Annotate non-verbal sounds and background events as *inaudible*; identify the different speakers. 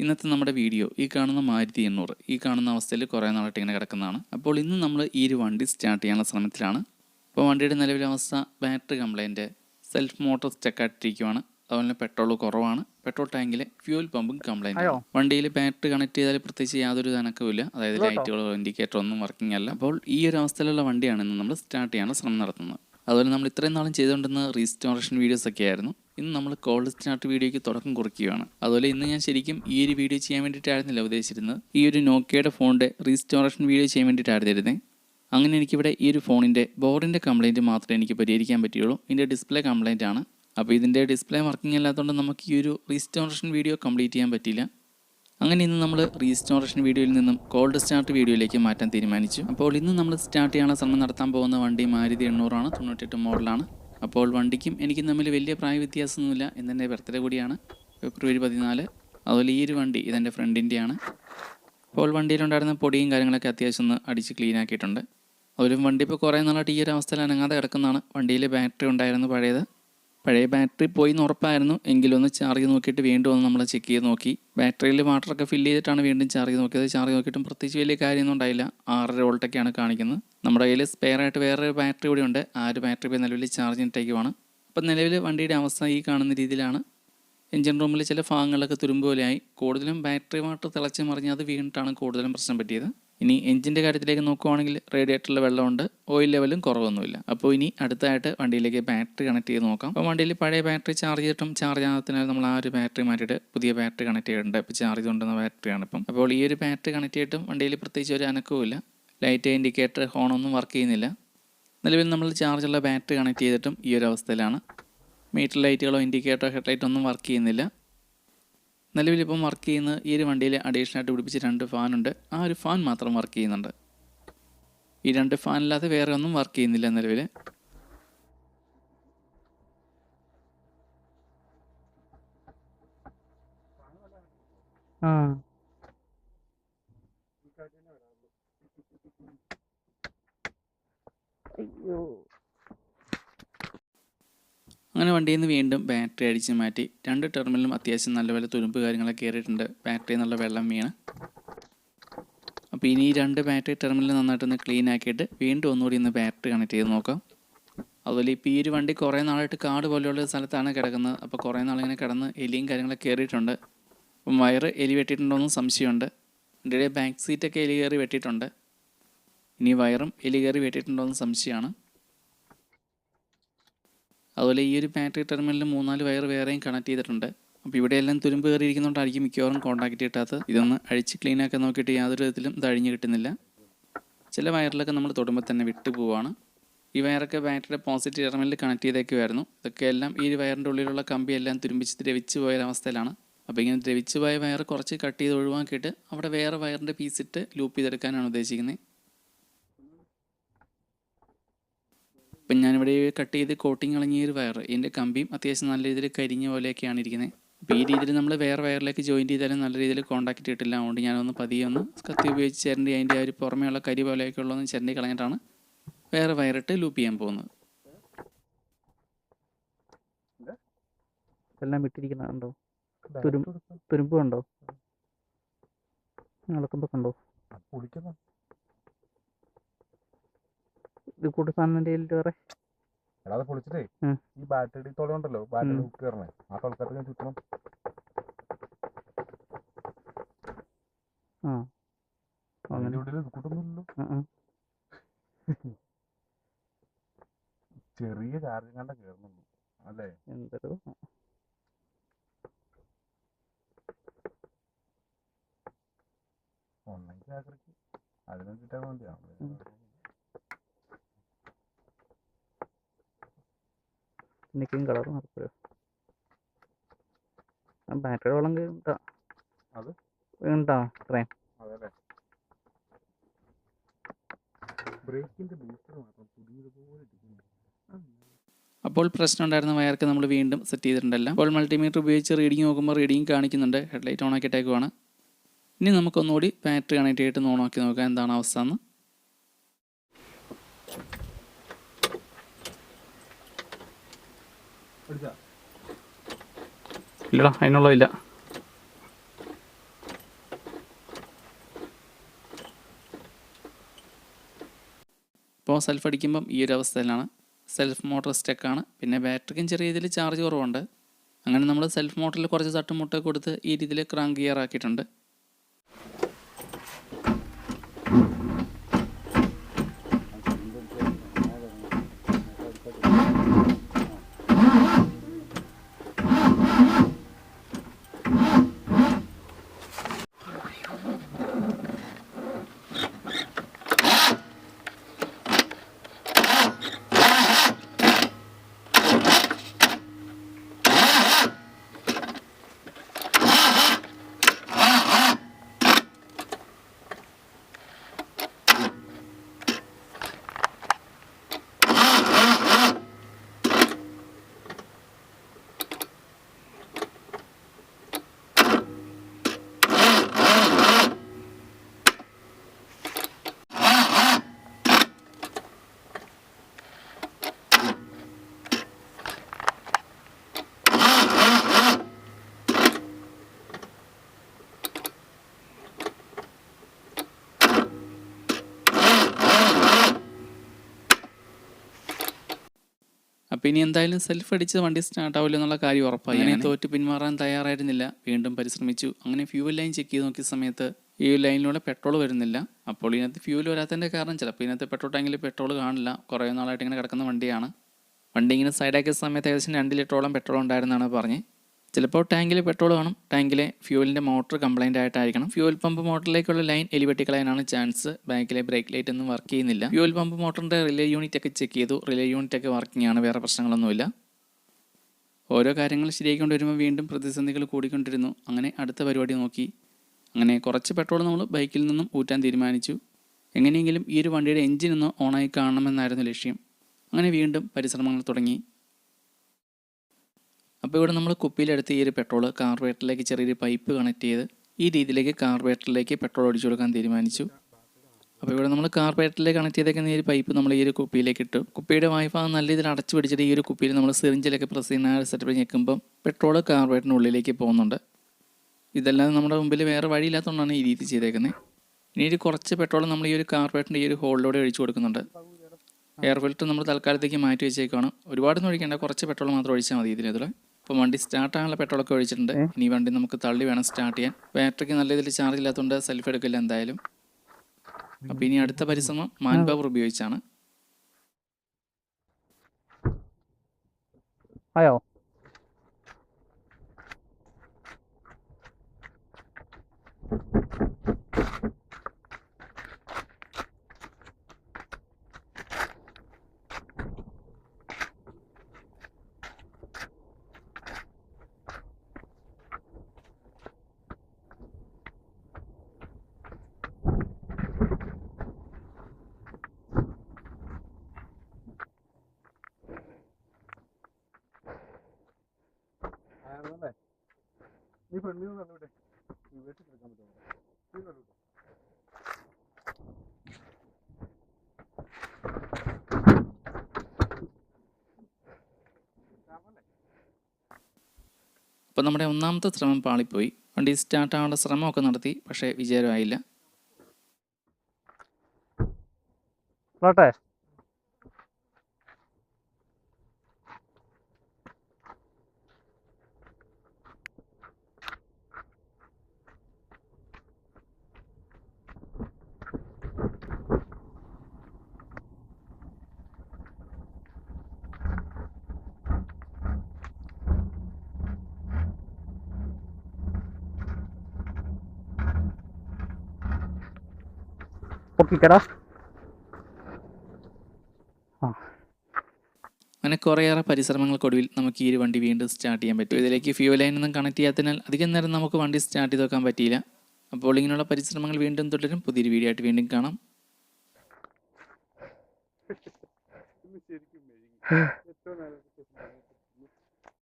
Speaker 1: ഇന്നത്തെ നമ്മുടെ വീഡിയോ ഈ കാണുന്ന മാരുതി എണ്ണൂറ് ഈ കാണുന്ന അവസ്ഥയിൽ കുറേ നാളായിട്ട് ഇങ്ങനെ കിടക്കുന്നതാണ്. അപ്പോൾ ഇന്ന് നമ്മൾ ഈ ഒരു വണ്ടി സ്റ്റാർട്ട് ചെയ്യാനുള്ള ശ്രമത്തിലാണ്. അപ്പോൾ വണ്ടിയുടെ നിലവിലെ അവസ്ഥ ബാറ്ററി കംപ്ലൈന്റ് സെൽഫ് മോട്ടോർ സ്റ്റക്കായിട്ടിരിക്കുവാണ്. അതുപോലെ തന്നെ പെട്രോൾ കുറവാണ്. പെട്രോൾ ടാങ്കിലെ ഫ്യൂൽ പമ്പും
Speaker 2: കംപ്ലൈന്റ്
Speaker 1: വണ്ടിയിൽ ബാറ്ററി കണക്ട് ചെയ്താൽ പ്രത്യേകിച്ച് യാതൊരു അനക്കവുമില്ല അതായത്? ലൈറ്റുകളോ ഇൻഡിക്കേറ്ററോ ഒന്നും വർക്കിംഗ് അല്ല. അപ്പോൾ ഈ ഒരു അവസ്ഥയിലുള്ള വണ്ടിയാണ് ഇന്ന് നമ്മൾ സ്റ്റാർട്ട് ചെയ്യാനുള്ള ശ്രമം നടത്തുന്നത്. അതുപോലെ നമ്മൾ ഇത്രയും നാളും ചെയ്തുകൊണ്ടിരുന്ന റീസ്റ്റോറേഷൻ വീഡിയോസ് ഒക്കെ ആയിരുന്നു. ഇന്ന് നമ്മൾ കോൾഡ് സ്റ്റാർട്ട് വീഡിയോയ്ക്ക് തുടക്കം കുറിക്കുകയാണ്. അതുപോലെ ഇന്ന് ഞാൻ ശരിക്കും ഈ ഒരു വീഡിയോ ചെയ്യാൻ വേണ്ടിയിട്ടായിരുന്നില്ല ഉദ്ദേശിച്ചിരുന്നത്. ഈ ഒരു നോക്കിയയുടെ ഫോണിന്റെ റീസ്റ്റോറേഷൻ വീഡിയോ ചെയ്യാൻ വേണ്ടിയിട്ടായിരുന്നിരുന്നത് അങ്ങനെ എനിക്കിവിടെ ഈ ഒരു ഫോണിന്റെ ബോർഡിന്റെ കംപ്ലയിന്റ് മാത്രമേ എനിക്ക് പരിഹരിക്കാൻ പറ്റുള്ളൂ ഇതിന്റെ ഡിസ്പ്ലേ കംപ്ലയിന്റ് ആണ്. അപ്പോൾ ഇതിന്റെ ഡിസ്പ്ലേ വർക്കിംഗ് അല്ലാത്തതുകൊണ്ട് നമുക്ക് ഈ ഒരു റീസ്റ്റോറേഷൻ വീഡിയോ കംപ്ലീറ്റ് ചെയ്യാൻ പറ്റില്ല അങ്ങനെ ഇന്ന് നമ്മൾ റീസ്റ്റോറേഷൻ വീഡിയോയിൽ നിന്നും കോൾഡ് സ്റ്റാർട്ട് വീഡിയോയിലേക്ക് മാറ്റാൻ തീരുമാനിച്ചു. അപ്പോൾ ഇന്ന് നമ്മൾ സ്റ്റാർട്ട് ചെയ്യാനുള്ള ശ്രമം നടത്താൻ പോകുന്ന വണ്ടി മാരുതി എണ്ണൂറാണ്. തൊണ്ണൂറ്റെട്ട് മോഡലാണ് അപ്പോൾ വണ്ടിക്കും എനിക്കും തമ്മിൽ വലിയ പ്രായ വ്യത്യാസമൊന്നുമില്ല ഇന്നെന്റെ ബർത്ത്ഡേ കൂടിയാണ്. ഫെബ്രുവരി പതിനാല്. അതുപോലെ ഈ ഒരു വണ്ടി ഇതെന്റെ ഫ്രണ്ടിന്റെയാണ്. അപ്പോൾ വണ്ടിയിലുണ്ടായിരുന്ന പൊടിയും കാര്യങ്ങളൊക്കെ അത്യാവശ്യം ഒന്ന് അടിച്ച് ക്ലീൻ ആക്കിയിട്ടുണ്ട്. അതുപോലെ വണ്ടി ഇപ്പോൾ കുറേ നാളായിട്ട് ഈ ഒരു അവസ്ഥയിൽ അനങ്ങാതെ കിടക്കുന്നതാണ്. വണ്ടിയിൽ ബാറ്ററി ഉണ്ടായിരുന്നു പഴയത്. പഴയ ബാറ്ററി പോയി എന്ന് ഉറപ്പായിരുന്നു. എങ്കിലും ഒന്ന് ചാർജ് നോക്കിയിട്ട് വീണ്ടും ഒന്ന് നമ്മൾ ചെക്ക് ചെയ്ത് നോക്കി. ബാറ്ററിയിൽ വാട്ടറൊക്കെ ഫില്ല് ചെയ്തിട്ടാണ് വീണ്ടും ചാർജ് നോക്കിയത്. ചാർജ് നോക്കിയിട്ടും പ്രത്യേകിച്ച് വലിയ കാര്യമൊന്നും ഉണ്ടായില്ല. ആറര വോൾട്ടൊക്കെയാണ് കാണിക്കുന്നത്. നമ്മുടെ കയ്യിൽ സ്പെയർ ആയിട്ട് വേറൊരു ബാറ്ററി കൂടി ഉണ്ട്. ആ ഒരു ബാറ്ററി ഇപ്പോൾ നിലവിൽ ചാർജ് ടേക്കുമാണ് അപ്പം നിലവിൽ വണ്ടിയുടെ അവസ്ഥ ഈ കാണുന്ന രീതിയിലാണ്. എഞ്ചിൻ റൂമിൽ ചില ഭാഗങ്ങളിലൊക്കെ തുരുമ്പ് പോലെയായി. കൂടുതലും ബാറ്ററി വാട്ടർ തിളച്ച് മറിഞ്ഞ് അത് വീണിട്ടാണ് കൂടുതലും പ്രശ്നം പറ്റിയത്. ഇനി എഞ്ചിന്റെ കാര്യത്തിലേക്ക് നോക്കുവാണെങ്കിൽ റേഡിയേറ്ററിൽ വെള്ളമുണ്ട് ഓയിൽ ലെവലും കുറവൊന്നുമില്ല. അപ്പോൾ ഇനി അടുത്തായിട്ട് വണ്ടിയിലേക്ക് ബാറ്ററി കണക്ട് ചെയ്ത് നോക്കാം. അപ്പോൾ വണ്ടിയിൽ പഴയ ബാറ്ററി ചാർജ് ചെയ്തിട്ടും ചാർജ് ആകാത്തതിനാൽ നമ്മൾ ആ ഒരു ബാറ്ററി മാറ്റിയിട്ട് പുതിയ ബാറ്ററി കണക്ട് ചെയ്തിട്ടുണ്ട്. ഇപ്പോൾ ചാർജ് കൊണ്ടുവന്ന ബാറ്ററിയാണ് ഇപ്പം. അപ്പോൾ ഈ ഒരു ബാറ്ററി കണക്ട് ചെയ്തിട്ടും വണ്ടിയിൽ പ്രത്യേകിച്ച് ഒരു അനക്കവുമില്ല ലൈറ്റ് ഇൻഡിക്കേറ്റർ ഹോണൊന്നും വർക്ക് ചെയ്യുന്നില്ല. നിലവിൽ നമ്മൾ ചാർജുള്ള ബാറ്ററി കണക്ട് ചെയ്തിട്ടും ഈ ഒരു അവസ്ഥയിലാണ്. മീറ്റർ ലൈറ്റുകളോ ഇൻഡിക്കേറ്ററോ ഹെഡ്ലൈറ്റോ ഒന്നും വർക്ക് ചെയ്യുന്നില്ല. നിലവിലിപ്പം വർക്ക് ചെയ്യുന്ന ഈ ഒരു വണ്ടിയിൽ അഡീഷണൽ ആയിട്ട് പിടിപ്പിച്ച രണ്ട് ഫാനുണ്ട് ആ ഒരു ഫാൻ മാത്രം വർക്ക് ചെയ്യുന്നുണ്ട്. ഈ രണ്ട് ഫാനില്ലാതെ വേറെ ഒന്നും വർക്ക് ചെയ്യുന്നില്ല നിലവിൽ
Speaker 2: ആ. അയ്യോ.
Speaker 1: അങ്ങനെ വണ്ടിയിൽ നിന്ന് വീണ്ടും ബാറ്ററി അടിച്ച് മാറ്റി. രണ്ട് ടെർമിനലും അത്യാവശ്യം നല്ലപോലെ തുരുമ്പ് കാര്യങ്ങളൊക്കെ കയറിയിട്ടുണ്ട്. ബാറ്ററി നല്ല വെള്ളം വീണ്. അപ്പോൾ ഇനി രണ്ട് ബാറ്ററി ടെർമിനൽ നന്നായിട്ടൊന്ന് ക്ലീൻ ആക്കിയിട്ട് വീണ്ടും ഒന്നുകൂടി ഒന്ന് ബാറ്ററി കണക്ട് ചെയ്ത് നോക്കാം. അതുപോലെ ഇപ്പോൾ ഈ ഒരു വണ്ടി കുറേ നാളായിട്ട് കാട് പോലെയുള്ള സ്ഥലത്താണ് കിടക്കുന്നത്. അപ്പോൾ കുറേ നാളിങ്ങനെ കിടന്ന് എലിയും കാര്യങ്ങളൊക്കെ കയറിയിട്ടുണ്ട്. അപ്പം വയറ് എലി വെട്ടിയിട്ടുണ്ടോയെന്നും സംശയമുണ്ട്. എന്റെ ബാക്ക് സീറ്റൊക്കെ എലി കയറി വെട്ടിയിട്ടുണ്ട്. ഇനി വയറും എലി കയറി വെട്ടിയിട്ടുണ്ടോയെന്ന് സംശയമാണ്. അതുപോലെ ഈ ഒരു ബാറ്ററി ടെർമിനലിൽ മൂന്നാൽ വയർ വേറെയും കണക്ട് ചെയ്തിട്ടുണ്ട്. അപ്പോൾ ഇവിടെ എല്ലാം തുരുമ്പ് കയറിയിരിക്കുന്നതുകൊണ്ടായിരിക്കും മിക്കവാറും കോൺടാക്ട് കിട്ടാത്തത്. ഇതൊന്ന് അഴിച്ച് ക്ലീൻ ആക്കി നോക്കിയിട്ട് യാതൊരു വിധത്തിലും ഇത് കിട്ടുന്നില്ല. ചില വയറിലൊക്കെ നമ്മൾ തൊടുമ്പോൾ തന്നെ വിട്ടു പോവാണ്. ഈ വയറൊക്കെ ബാറ്ററിയുടെ പോസിറ്റീവ് ടെർമിനലിൽ കണക്ട് ചെയ്തേക്കുമായിരുന്നു ഇതൊക്കെ എല്ലാം ഈ വയറിന്റെ ഉള്ളിലുള്ള കമ്പിയെല്ലാം തുരുമ്പിച്ച് ദ്രവിച്ച് പോയ ഒരവസ്ഥയിലാണ് അപ്പോൾ ഇങ്ങനെ ദ്രവിച്ച് പോയ വയർ കുറച്ച് കട്ട് ചെയ്ത് ഒഴിവാക്കിയിട്ട് അവിടെ വേറെ വയറിന്റെ പീസിട്ട് ലൂപ്പ് ചെയ്തെടുക്കാനാണ് ഉദ്ദേശിക്കുന്നത് ഇപ്പം ഞാനിവിടെ കട്ട് ചെയ്ത് കോട്ടിങ് ഇളങ്ങിയ ഒരു വയർ ഇതിന്റെ കമ്പിയും അത്യാവശ്യം നല്ല രീതിയിൽ കരിഞ്ഞ പോലെയൊക്കെയാണ് ഇരിക്കുന്നത് അപ്പോൾ ഈ രീതിയിൽ നമ്മൾ വേറെ വയറിലേക്ക് ജോയിന്റ് ചെയ്താലും നല്ല രീതിയിൽ കോൺടാക്റ്റ് കിട്ടില്ല. അതുകൊണ്ട് ഞാനൊന്ന് പതിയെ ഒന്ന് കത്തി ഉപയോഗിച്ച് ചേരണ്ടി അതിന്റെ ആ ഒരു പുറമേയുള്ള കരി പോലെയൊക്കെ ഉള്ളതെന്ന് ചേരണ്ടി കളഞ്ഞിട്ടാണ് വേറെ വയറിട്ട് ലൂപ്പ് ചെയ്യാൻ പോകുന്നത്.
Speaker 2: എല്ലാം വിട്ടിരിക്കുന്നുണ്ടോ? തുരും തുരുമ്പ് കണ്ടോ? നടക്കുമ്പോ കണ്ടോ? ഇത് കൂട്ട് സാധനത്തിന്റെ കയ്യിൽ വേറെ
Speaker 3: അല്ലാതെ പൊളിച്ചിട്ടേ.
Speaker 2: ഉം.
Speaker 3: ഈ ബാറ്ററി തൊള ഉണ്ടല്ലോ. ബാറ്ററി
Speaker 2: ഉം.
Speaker 3: ഹുക്ക് കയറണേ ആ തുളക്കത്തിൽ ഞാൻ ചുറ്റണം.
Speaker 2: ആ. അങ്ങനെ.
Speaker 3: അതിന്റെ ഉള്ളിൽ കൂട്ടൊന്നുമില്ലല്ലോ
Speaker 2: ആ, ആ.
Speaker 3: ചെറിയ ചാർജ് കണ്ട കയറുന്നുള്ളൂ അല്ലേ?
Speaker 2: എന്തൊരു
Speaker 3: ഒന്നെങ്കിൽ ആക്രിക്ക് അതിനെ കിട്ടാൻ വേണ്ടിയാണ്
Speaker 2: ഉം. നിൽക്കും കളർ ആ ബാറ്ററി വെള്ളം ഉണ്ടാ
Speaker 3: അത്?
Speaker 2: ഉണ്ടാ? ഇത്രയും.
Speaker 3: അതല്ലേ ബ്രേക്കിന്റെ ബൂസ്റ്റർ മാത്രം പുതിയതുപോലെ ഇരിക്കുന്നു
Speaker 1: അപ്പോൾ പ്രശ്നം ഉണ്ടായിരുന്ന വയർക്ക് നമ്മൾ വീണ്ടും സെറ്റ് ചെയ്തിട്ടുണ്ടല്ലോ. അപ്പോൾ മൾട്ടിമീറ്റർ ഉപയോഗിച്ച് റീഡിങ് നോക്കുമ്പോൾ റീഡിങ് കാണിക്കുന്നുണ്ട്. ഹെഡ്ലൈറ്റ് ഓൺ ആക്കിയിട്ടേക്കുവാണ്. ഇനി നമുക്കൊന്നുകൂടി ബാറ്ററി കണക്ട് ചെയ്തിട്ട് ഓൺ ആക്കി നോക്കാം. എന്താണ് അവസ്ഥ എന്ന്?
Speaker 2: ഇല്ലടാ അതിനുള്ളതില്ല
Speaker 1: ഇപ്പോൾ സെൽഫ് അടിക്കുമ്പം ഈ ഒരു അവസ്ഥയിലാണ്. സെൽഫ് മോട്ടർ സ്റ്റെക്കാണ് പിന്നെ ബാറ്ററിക്കും ചെറിയ രീതിയിൽ ചാർജ് കുറവുണ്ട്. അങ്ങനെ നമ്മൾ സെൽഫ് മോട്ടറിൽ കുറച്ച് തട്ടുമുട്ടൊക്കെ കൊടുത്ത് ഈ രീതിയിൽ ക്രാങ്ക് ഗിയർ ആക്കിയിട്ടുണ്ട്. അപ്പോൾ ഇനി എന്തായാലും സെൽഫ് അടിച്ച് വണ്ടി സ്റ്റാർട്ട് ആവില്ല എന്നുള്ള കാര്യം ഉറപ്പായി. അങ്ങനെ തോറ്റ് പിന്മാറാൻ തയ്യാറായിരുന്നില്ല. വീണ്ടും പരിശ്രമിച്ചു. അങ്ങനെ ഫ്യൂവൽ ലൈൻ ചെക്ക് ചെയ്ത് നോക്കിയ സമയത്ത് ഈ ലൈനിലൂടെ പെട്രോൾ വരുന്നില്ല. അപ്പോൾ ഇതിനകത്ത് ഫ്യൂവൽ വരാത്തതിന്റെ കാരണം ചിലപ്പോൾ ഇതിനകത്ത് പെട്രോൾ ടാങ്കിൽ പെട്രോൾ കാണില്ല. കുറേ നാളായിട്ട് ഇങ്ങനെ കിടക്കുന്ന വണ്ടിയാണ്. വണ്ടി ഇങ്ങനെ സൈഡാക്കിയ സമയത്ത് ഏകദേശം രണ്ട് ലിറ്ററോളം പെട്രോൾ ഉണ്ടായിരുന്നാണ് പറഞ്ഞ്. ചിലപ്പോൾ ടാങ്കിൽ പെട്രോൾ കാണും. ടാങ്കിലെ ഫ്യൂവലിന്റെ മോട്ടർ കംപ്ലൈന്റ് ആയിട്ടായിരിക്കണം. ഫ്യൂവൽ പമ്പ് മോട്ടറിലേക്കുള്ള ലൈൻ എലിവെട്ടി കളയാനാണ് ചാൻസ്. ബാക്കിലെ ബ്രേക്ക് ലൈറ്റ് ഒന്നും വർക്ക് ചെയ്യുന്നില്ല. ഫ്യൂവൽ പമ്പ് മോട്ടറിന്റെ റിലേ യൂണിറ്റ് ഒക്കെ ചെക്ക് ചെയ്തു. റിലേ യൂണിറ്റ് ഒക്കെ വർക്കിംഗ് ആണ്. വേറെ പ്രശ്നങ്ങളൊന്നുമില്ല. ഓരോ കാര്യങ്ങൾ ശരിയായിക്കൊണ്ട് വരുമ്പോൾ വീണ്ടും പ്രതിസന്ധികൾ കൂടിക്കൊണ്ടിരുന്നു. അങ്ങനെ അടുത്ത പരിപാടി നോക്കി. അങ്ങനെ കുറച്ച് പെട്രോൾ നമ്മൾ ബൈക്കിൽ നിന്നും ഊറ്റാൻ തീരുമാനിച്ചു. എങ്ങനെയെങ്കിലും ഈ ഒരു വണ്ടിയുടെ എഞ്ചിനൊന്ന് ഓണായി കാണണമെന്നായിരുന്നു ലക്ഷ്യം. അങ്ങനെ വീണ്ടും പരിശ്രമങ്ങൾ തുടങ്ങി. അപ്പോൾ ഇവിടെ നമ്മൾ കുപ്പിയിലെടുത്ത് ഈ ഒരു പെട്രോൾ കാർബറേറ്ററിലേക്ക് ചെറിയൊരു പൈപ്പ് കണക്ട് ചെയ്ത് ഈ രീതിയിലേക്ക് കാർബറേറ്ററിലേക്ക് പെട്രോൾ ഒഴിച്ചു കൊടുക്കാൻ തീരുമാനിച്ചു. അപ്പോൾ ഇവിടെ നമ്മൾ കാർബറേറ്ററിലേക്ക് കണക്ട് ചെയ്തേക്കുന്ന ഈ ഒരു പൈപ്പ് നമ്മൾ ഈ ഒരു കുപ്പിയിലേക്ക് ഇട്ടു. കുപ്പിയുടെ വായ്ഭാഗം നല്ല രീതിയിൽ അടച്ചു പിടിച്ചിട്ട് ഈ ഒരു കുപ്പിയിൽ നമ്മൾ സിറിഞ്ചിലൊക്കെ പ്രസ് ചെയ്യുന്ന ആ സെറ്റപ്പ് ഞെക്കുമ്പം പെട്രോൾ കാർബറേറ്ററിന്റെ ഉള്ളിലേക്ക് പോകുന്നുണ്ട്. ഇതല്ലാതെ നമ്മുടെ മുമ്പിൽ വേറെ വഴിയില്ലാത്തതുകൊണ്ടാണ് ഈ രീതി ചെയ്തേക്കുന്നത് ഇനി ഒരു കുറച്ച് പെട്രോൾ നമ്മൾ ഈ ഒരു കാർബറേറ്ററിന്റെ ഈ ഒരു ഹോളിലൂടെ ഒഴിച്ചു കൊടുക്കുന്നുണ്ട്. എയർ ഫിൽറ്റർ നമ്മൾ തൽക്കാലത്തേക്ക് മാറ്റി വെച്ചേക്കാണ് ഒരുപാടൊന്നും ഒഴിക്കേണ്ട കുറച്ച് പെട്രോൾ മാത്രം ഒഴിച്ചാൽ മതി ഇതിൽ അപ്പോൾ വണ്ടി സ്റ്റാർട്ട് ആകാനുള്ള പെട്രോളൊക്കെ ഒഴിച്ചിട്ടുണ്ട്. ഇനി വണ്ടി നമുക്ക് തള്ളി വേണം സ്റ്റാർട്ട് ചെയ്യാൻ. ബാറ്ററിക്ക് നല്ല രീതിയിൽ ചാർജ് ഇല്ലാത്തതുകൊണ്ട് സെൽഫ് എടുക്കില്ല എന്തായാലും. അപ്പോൾ ഇനി അടുത്ത പരിശ്രമം മാൻ പവർ ഉപയോഗിച്ചാണ്.
Speaker 2: ആയോ?
Speaker 3: ആയിരുന്നല്ലേ നീ ഫ്രണ്ടിൽ നിന്ന് കണ്ടുവിട്ടെ റിവേഴ്സ് എടുക്കാൻ പറ്റുമോ? നീ കണ്ടുവിട്ടോ
Speaker 1: അപ്പോൾ നമ്മുടെ ഒന്നാമത്തെ ശ്രമം പാളിപ്പോയി. വണ്ടി സ്റ്റാർട്ട് ആവാനുള്ള ശ്രമമൊക്കെ നടത്തി പക്ഷേ വിജയമായില്ല
Speaker 2: പൊക്കിക്കടാ
Speaker 1: അങ്ങനെ കുറേയേറെ പരിശ്രമങ്ങൾക്കൊടുവിൽ നമുക്ക് ഈ ഒരു വണ്ടി വീണ്ടും സ്റ്റാർട്ട് ചെയ്യാൻ പറ്റും. ഇതിലേക്ക് ഫ്യൂൽ ലൈനൊന്നും കണക്ട് ചെയ്യാത്തതിനാൽ അധികം നേരം നമുക്ക് വണ്ടി സ്റ്റാർട്ട് ചെയ്ത് വെക്കാൻ പറ്റിയില്ല. അപ്പോൾ ഇങ്ങനെയുള്ള പരിശ്രമങ്ങൾ വീണ്ടും തുടരും. പുതിയൊരു വീഡിയോ ആയിട്ട് വീണ്ടും കാണാം. *laughs*
Speaker 3: ശരിക്കും